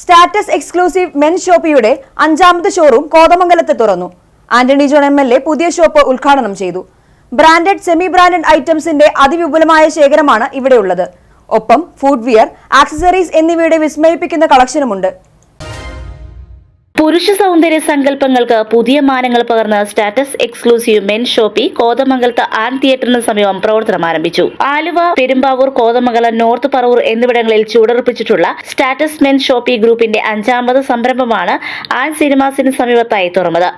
Status exclusive men ഷോപ്പിയുടെ അഞ്ചാമത് showroom കോതമംഗലത്ത് തുറന്നു. Antony John M L A പുതിയ ഷോപ്പ് ഉദ്ഘാടനം ചെയ്തു. ബ്രാൻഡഡ് സെമി ബ്രാൻഡഡ് ഐറ്റംസിന്റെ അതിവിപുലമായ ശേഖരമാണ് ഇവിടെയുള്ളത്. ഒപ്പം ഫുഡ്വിയർ ആക്സസറീസ് എന്നിവയുടെ വിസ്മയിപ്പിക്കുന്ന കളക്ഷനുമുണ്ട്. പുരുഷ സൗന്ദര്യ സങ്കല്പങ്ങൾക്ക് പുതിയ മാനങ്ങൾ പകർന്ന സ്റ്റാറ്റസ് എക്സ്ക്ലൂസീവ് മെൻ ഷോപ്പി കോതമംഗലത്ത് ആൻ തിയേറ്ററിന് സമീപം പ്രവർത്തനം ആരംഭിച്ചു. ആലുവ പെരുമ്പാവൂർ കോതമംഗലം നോർത്ത് പറവൂർ എന്നിവിടങ്ങളിൽ ചുവടുറപ്പിച്ചിട്ടുള്ള സ്റ്റാറ്റസ് മെൻ ഷോപ്പി ഗ്രൂപ്പിന്റെ അഞ്ചാമത് സംരംഭമാണ് ആൻ സിനിമാസിന് സമീപത്തായി തുറന്നത്.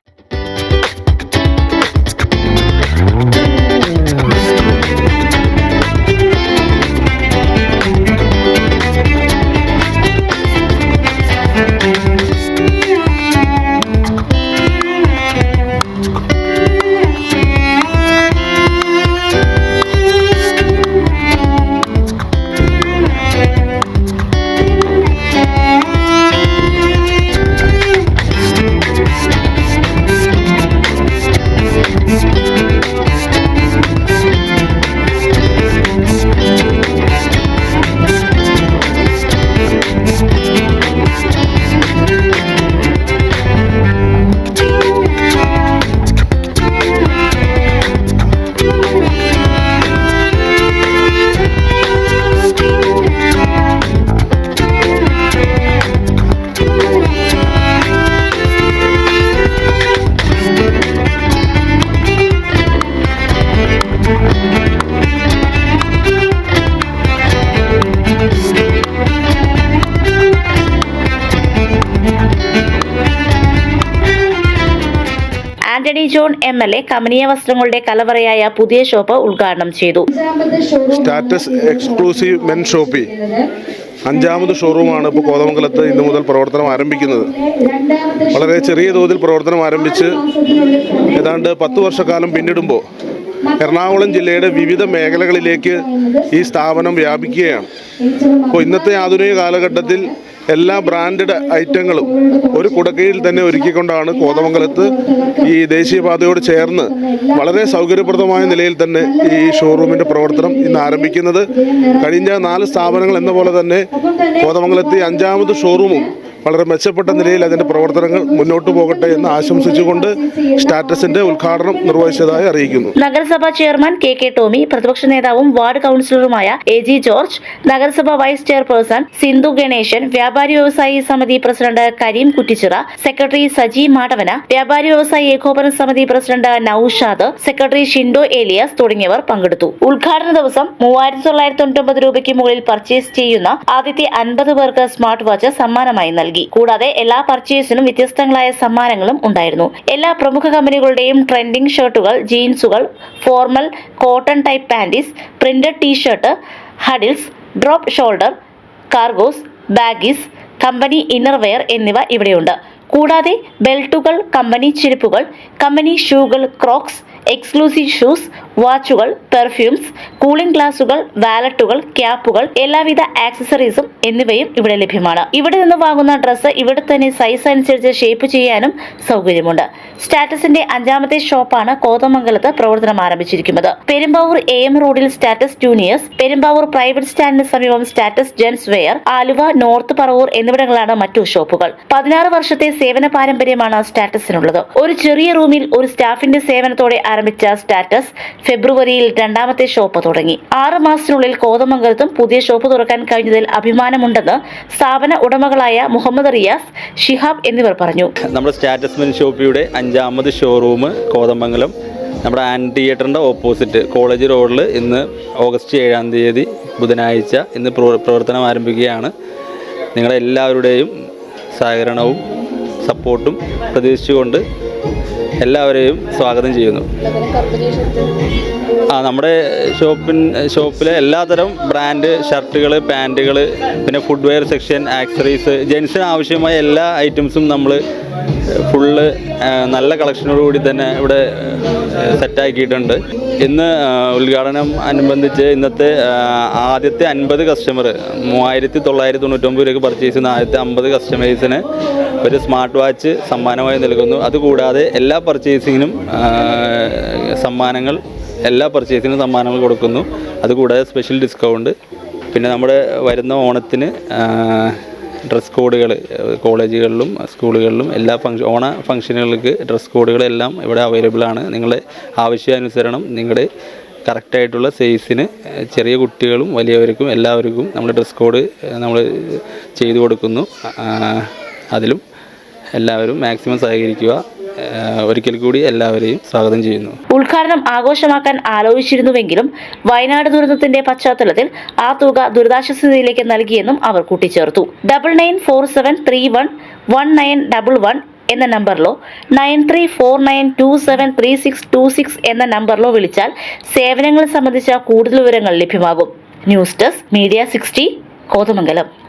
Antony John M L A കമനീയ വസ്ത്രങ്ങളുടെ കലവറയായ പുതിയ ഷോപ്പ് ഉദ്ഘാടനം ചെയ്തു. Status exclusive men shoppe. അഞ്ചാമത് ഷോറൂമാണ് ഇപ്പോൾ കോതമംഗലത്ത് ഇന്നു മുതൽ പ്രവർത്തനം ആരംഭിക്കുന്നത്. വളരെ ചെറിയ തോതിൽ പ്രവർത്തനം ആരംഭിച്ച് ഏതാണ്ട് പത്ത് വർഷക്കാലം പിന്നിടുമ്പോൾ എറണാകുളം ജില്ലയുടെ വിവിധ മേഖലകളിലേക്ക് ഈ സ്ഥാപനം വ്യാപിക്കുകയാണ്. അപ്പോൾ ഇന്നത്തെ ആധുനിക കാലഘട്ടത്തിൽ എല്ലാ ബ്രാൻഡഡ് ഐറ്റങ്ങളും ഒരു കുടക്കീഴിൽ തന്നെ ഒരുക്കിക്കൊണ്ടാണ് കോതമംഗലത്ത് ഈ ദേശീയപാതയോട് ചേർന്ന് വളരെ സൗകര്യപ്രദമായ നിലയിൽ തന്നെ ഈ ഷോറൂമിന്റെ പ്രവർത്തനം ഇന്ന് ആരംഭിക്കുന്നത്. കഴിഞ്ഞ നാല് സ്ഥാപനങ്ങൾ എന്ന പോലെ തന്നെ കോതമംഗലത്തെ അഞ്ചാമത് ഷോറൂമും വളരെ മെച്ചപ്പെട്ട നിലയിൽ അതിന്റെ പ്രവർത്തനങ്ങൾ മുന്നോട്ട് പോകട്ടെ എന്ന് ആശംസിച്ചുകൊണ്ട് സ്റ്റാറ്റസിന്റെ ഉദ്ഘാടനം നിർവഹിച്ചതായി അറിയിക്കുന്നു. നഗരസഭാ ചെയർമാൻ കെ കെ ടോമി പ്രതിപക്ഷ നേതാവും വാർഡ് കൗൺസിലറുമായ എ ജി ജോർജ് നഗരസഭാ വൈസ് ചെയർപേഴ്സൺ സിന്ധു ഗണേശൻ വ്യാപാരി വ്യവസായി സമിതി പ്രസിഡന്റ് കരീം കുറ്റിച്ചിറ സെക്രട്ടറി സജി മാടവന വ്യാപാരി വ്യവസായി ഏകോപന സമിതി പ്രസിഡന്റ് നൌഷാദ് സെക്രട്ടറി ഷിൻഡോ ഏലിയാസ് തുടങ്ങിയവർ പങ്കെടുത്തു. ഉദ്ഘാടന ദിവസം മൂവായിരത്തി തൊള്ളായിരത്തി തൊണ്ണൂറ്റൊമ്പത് രൂപയ്ക്ക് മുകളിൽ പർച്ചേസ് ചെയ്യുന്ന ആദ്യത്തെ അൻപത് പേർക്ക് സ്മാർട്ട് വാച്ച് സമ്മാനമായി നൽകി. കൂടാതെ എല്ലാ പർച്ചേസിനും വ്യത്യസ്തങ്ങളായ സമ്മാനങ്ങളും ഉണ്ടായിരുന്നു. എല്ലാ പ്രമുഖ കമ്പനികളുടെയും ട്രെൻഡിംഗ് ഷർട്ടുകൾ ജീൻസുകൾ formal cotton type panties printed T shirt huddles drop shoulder cargos baggies company innerwear എന്നിവ ഇവിടെയുണ്ട്. കൂടാതെ ബെൽറ്റുകൾ കമ്പനി ചെരുപ്പുകൾ കമ്പനി ഷൂകൾ ക്രോക്സ് എക്സ്ക്ലൂസീവ് ഷൂസ് വാച്ചുകൾ പെർഫ്യൂംസ് കൂളിംഗ് ഗ്ലാസുകൾ വാലറ്റുകൾ ക്യാപ്പുകൾ എല്ലാവിധ ആക്സസറീസും എന്നിവയും ഇവിടെ ലഭ്യമാണ്. ഇവിടെ നിന്ന് വാങ്ങുന്ന ഡ്രസ്സ് ഇവിടെ തന്നെ സൈസ് അനുസരിച്ച് ഷേപ്പ് ചെയ്യാനും സൗകര്യമുണ്ട്. സ്റ്റാറ്റസിന്റെ അഞ്ചാമത്തെ ഷോപ്പാണ് കോതമംഗലത്ത് പ്രവർത്തനം ആരംഭിച്ചിരിക്കുന്നത്. പെരുമ്പാവൂർ എ എം റോഡിൽ സ്റ്റാറ്റസ് ജൂനിയേഴ്സ് പെരുമ്പാവൂർ പ്രൈവറ്റ് സ്റ്റാൻഡിന് സമീപം status gents wear Aluva north Paravur എന്നിവിടങ്ങളാണ് മറ്റു ഷോപ്പുകൾ. പതിനാറ് വർഷത്തെ സേവന പാരമ്പര്യമാണ് സ്റ്റാറ്റസിനുള്ളത്. ഒരു ചെറിയ റൂമിൽ ഒരു സ്റ്റാഫിന്റെ സേവനത്തോടെ ആരംഭിച്ച സ്റ്റാറ്റസ് ഫെബ്രുവരിയിൽ രണ്ടാമത്തെ ഷോപ്പ് തുടങ്ങി. ആറ് മാസത്തിനുള്ളിൽ കോതമംഗലത്തും പുതിയ ഷോപ്പ് തുറക്കാൻ കഴിഞ്ഞതിൽ അഭിമാനമുണ്ടെന്ന് സ്ഥാപന ഉടമകളായ മുഹമ്മദ് റിയാസ് ഷിഹാബ് എന്നിവർ പറഞ്ഞു. നമ്മുടെ സ്റ്റാറ്റസ് മെൻ ഷോപ്പിയുടെ അഞ്ചാമത് ഷോറൂം കോതമംഗലം. നമ്മുടെ ആൻ തിയേറ്ററിന്റെ ഓപ്പോസിറ്റ് കോളേജ് റോഡിൽ ഇന്ന് ഓഗസ്റ്റ് ഏഴാം തീയതി ബുധനാഴ്ച ഇന്ന് പ്രവർത്തനം ആരംഭിക്കുകയാണ്. നിങ്ങളുടെ എല്ലാവരുടെയും സഹകരണവും സപ്പോർട്ടും പ്രതീക്ഷിച്ചുകൊണ്ട് എല്ലാവരെയും സ്വാഗതം ചെയ്യുന്നു. ആ നമ്മുടെ ഷോപ്പിൻ ഷോപ്പിലെ എല്ലാതരം ബ്രാൻഡ് ഷർട്ടുകൾ പാന്റുകൾ പിന്നെ ഫുഡ്വെയർ സെക്ഷൻ ആക്സറീസ് ജെൻസിന് ആവശ്യമായ എല്ലാ ഐറ്റംസും നമ്മൾ ഫുള്ള് നല്ല കളക്ഷനോടുകൂടി തന്നെ ഇവിടെ സെറ്റാക്കിയിട്ടുണ്ട് ഇന്ന് ഉദ്ഘാടനം അനുബന്ധിച്ച് ഇന്നത്തെ ആദ്യത്തെ അൻപത് കസ്റ്റമർ മൂവായിരത്തി തൊള്ളായിരത്തി തൊണ്ണൂറ്റൊമ്പത് രൂപയ്ക്ക് പർച്ചേസ് ചെയ്യുന്ന ആദ്യത്തെ അമ്പത് കസ്റ്റമേഴ്സിന് ഒരു സ്മാർട്ട് വാച്ച് സമ്മാനമായി നൽകുന്നു. അതുകൂടാതെ എല്ലാ പർച്ചേസിങ്ങിനും സമ്മാനങ്ങൾ എല്ലാ പർച്ചേസിനും സമ്മാനങ്ങൾ കൊടുക്കുന്നു. അതുകൂടാതെ സ്പെഷ്യൽ ഡിസ്കൗണ്ട് പിന്നെ നമ്മുടെ വരുന്ന ഓണത്തിന് ഡ്രസ് കോഡുകൾ കോളേജുകളിലും സ്കൂളുകളിലും എല്ലാ ഫംഗ്ഷൻ ഓണ ഫങ്ഷനുകൾക്ക് ഡ്രസ് കോഡുകളെല്ലാം ഇവിടെ അവൈലബിൾ ആണ്. നിങ്ങളുടെ ആവശ്യാനുസരണം നിങ്ങളുടെ കറക്റ്റായിട്ടുള്ള സൈസിന് ചെറിയ കുട്ടികളും വലിയവർക്കും എല്ലാവർക്കും നമ്മൾ ഡ്രസ് കോഡ് നമ്മൾ ചെയ്തു കൊടുക്കുന്നു. അതിലും എല്ലാവരും മാക്സിമം സഹകരിക്കുക. ഒരിക്കൽ കൂടി എല്ലാവരെയും സ്വാഗതം ചെയ്യുന്നു. ഉദ്ഘാടനം ആഘോഷമാക്കാൻ ആലോചിച്ചിരുന്നുവെങ്കിലും വയനാട് ദുരന്തത്തിന്റെ പശ്ചാത്തലത്തിൽ ആ തുക ദുരിതാശ്വാസ നിധിയിലേക്ക് നൽകിയെന്നും അവർ കൂട്ടിച്ചേർത്തു. Double nine four seven three one one nine double one എന്ന നമ്പറിലോ nine three four nine two seven three six two six എന്ന നമ്പറിലോ വിളിച്ചാൽ സേവനങ്ങൾ സംബന്ധിച്ച കൂടുതൽ വിവരങ്ങൾ ലഭ്യമാകും. News desk media sixty Kothamangalam.